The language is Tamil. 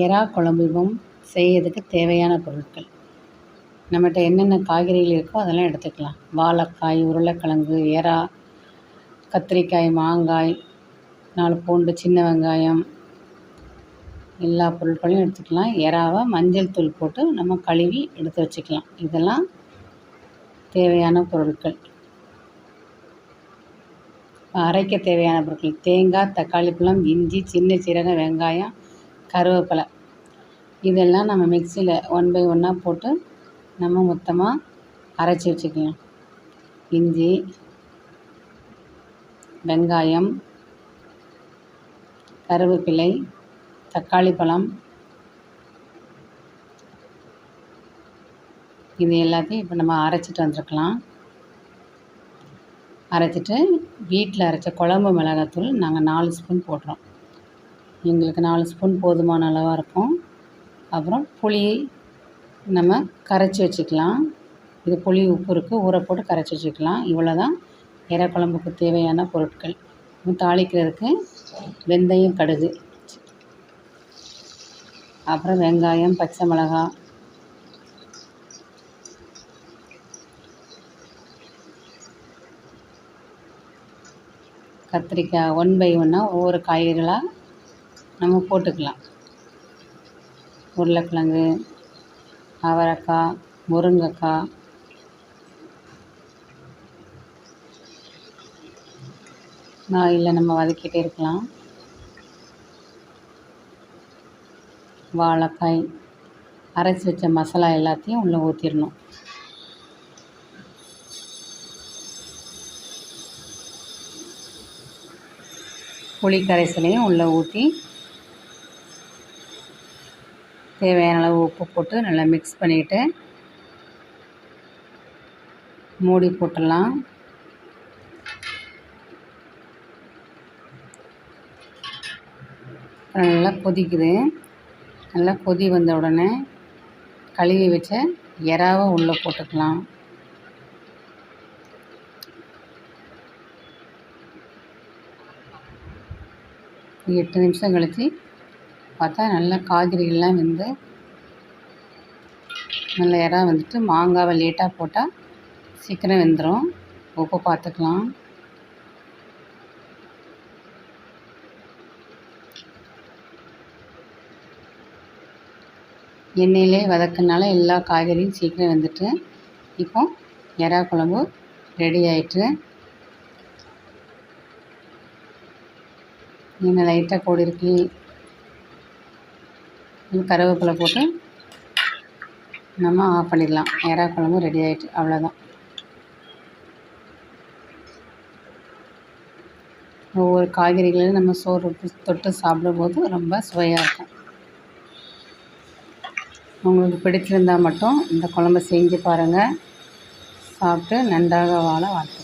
எறா குழம்பும் செய்யறதுக்கு தேவையான பொருட்கள். நம்மகிட்ட என்னென்ன காய்கறிகள் இருக்கோ அதெல்லாம் எடுத்துக்கலாம். வாழைக்காய் உருளைக்கிழங்கு எறா கத்திரிக்காய் மாங்காய் நாலு பூண்டு சின்ன வெங்காயம் எல்லா பொருட்களையும் எடுத்துக்கலாம். எறாவை மஞ்சள் தூள் போட்டு நம்ம கழுவி எடுத்து வச்சுக்கலாம். இதெல்லாம் தேவையான பொருட்கள். அரைக்க தேவையான பொருட்கள். தேங்காய் தக்காளி பழம் இஞ்சி சின்ன சீரகம் வெங்காயம் கருவேப்பிலை. இதெல்லாம் நம்ம மிக்சியில் ஒன் பை ஒன்னாக போட்டு நம்ம மொத்தமாக அரைச்சி வச்சுக்கலாம். இஞ்சி வெங்காயம் கருவேப்பிலை தக்காளி பழம். இது எல்லாத்தையும் இப்போ நம்ம அரைச்சிட்டு வந்துருக்கலாம். அரைச்சிட்டு வீட்டில் அரைச்ச குழம்பு மிளகாத்தூள் நாங்கள் நாலு ஸ்பூன் போடுறோம். எங்களுக்கு நாலு ஸ்பூன் போதுமான அளவாக இருக்கும். அப்புறம் புளி நம்ம கரைச்சி வச்சுக்கலாம். இது புளி உப்பு இருக்குது ஊற போட்டு கரைச்சி வச்சுக்கலாம். இவ்வளோ தான் எறா குழம்புக்கு தேவையான பொருட்கள். தாளிக்கிறதுக்கு வெந்தயம் கடுகு. அப்புறம் வெங்காயம் பச்சை மிளகா கத்திரிக்காய் ஒன் பை ஒன்னாக ஒவ்வொரு காய்கறிகளாக நம்ம போட்டுக்கலாம். உருளைக்கிழங்கு அவரைக்காய் முருங்கைக்காய். இல்லை நம்ம வதக்கிட்டே இருக்கலாம். வாழைக்காய் அரைச்சி வச்ச மசாலா எல்லாத்தையும் உள்ளே ஊற்றிடணும் புளி கரைசலையும் உள்ளே ஊற்றி தேவையான அளவு உப்பு போட்டு நல்லா மிக்ஸ் பண்ணிவிட்டு மூடி போட்டுடலாம். நல்லா கொதிக்குது. நல்லா கொதி வந்த உடனே கழுவி வச்ச எறாவை உள்ளே போட்டுக்கலாம். எட்டு நிமிஷம் கழித்து பார்த்தா நல்லா காய்கறிகள்லாம் வந்து நல்ல இறா வந்துட்டு மாங்காவை லேட்டாக போட்டால் சீக்கிரம் வெந்துடும் உப்பு பார்த்துக்கலாம். எண்ணெயிலே வதக்கினால எல்லா காய்கறியும் சீக்கிரம் வந்துட்டு இப்போ எறா குழம்பு ரெடி ஆயிட்டு இன்னும் லைட்டாக கூடி இருக்கு கருவேப்பிலை போட்டு நம்ம ஆஃப் பண்ணிடலாம். எறா குழம்பு ரெடி ஆகிட்டு அவ்வளோதான் ஒவ்வொரு காய்கறிகளையும் நம்ம சோறு தொட்டு சாப்பிடும்போது ரொம்ப சுவையாக இருக்கும். உங்களுக்கு பிடிச்சிருந்தால் மட்டும் இந்த குழம்ப செஞ்சு பாருங்கள் சாப்பிட்டு நன்றாக வாழ வாழ்த்து